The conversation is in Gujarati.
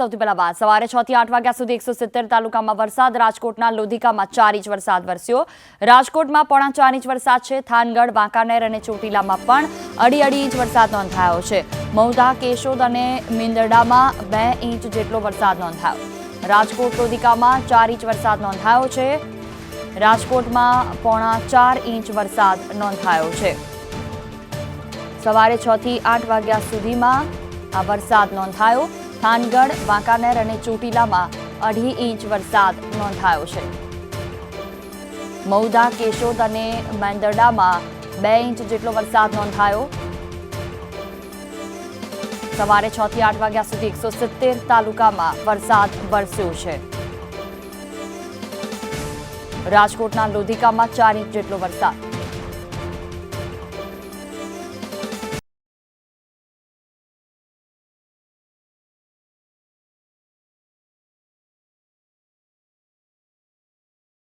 સૌથી પહેલા વાત. સવારે છ થી આઠ વાગ્યા સુધી એકસો સિત્તેર તાલુકામાં વરસાદ, રાજકોટના લોધિકામાં ચાર ઇંચ વરસાદ વરસ્યો. રાજકોટમાં પોણા ચાર ઇંચ વરસાદ છે. થાનગઢ, વાંકાનેર અને ચોટીલામાં પણ અઢી અઢી ઇંચ વરસાદ નોંધાયો છે. મહુધા, કેશોદ અને મિંદરડામાં બે ઇંચ જેટલો વરસાદ નોંધાયો. રાજકોટ, લોધિકામાં ચાર ઇંચ વરસાદ નોંધાયો છે. રાજકોટમાં પોણા ચાર ઇંચ વરસાદ નોંધાયો છે. સવારે છ થી આઠ વાગ્યા સુધીમાં આ વરસાદ નોંધાયો. થાનગઢ, વાંકાનેર અને ચોટીલામાં અઢી ઇંચ વરસાદ નોંધાયો છે. મૌદા કેશોદ અને મેંદરડામાં બે ઇંચ જેટલો વરસાદ નોંધાયો. સવારે છ થી આઠ વાગ્યા સુધી એકસો સિત્તેર તાલુકામાં વરસાદ વરસ્યો છે. રાજકોટના લોધિકામાં ચાર ઇંચ જેટલો વરસાદ.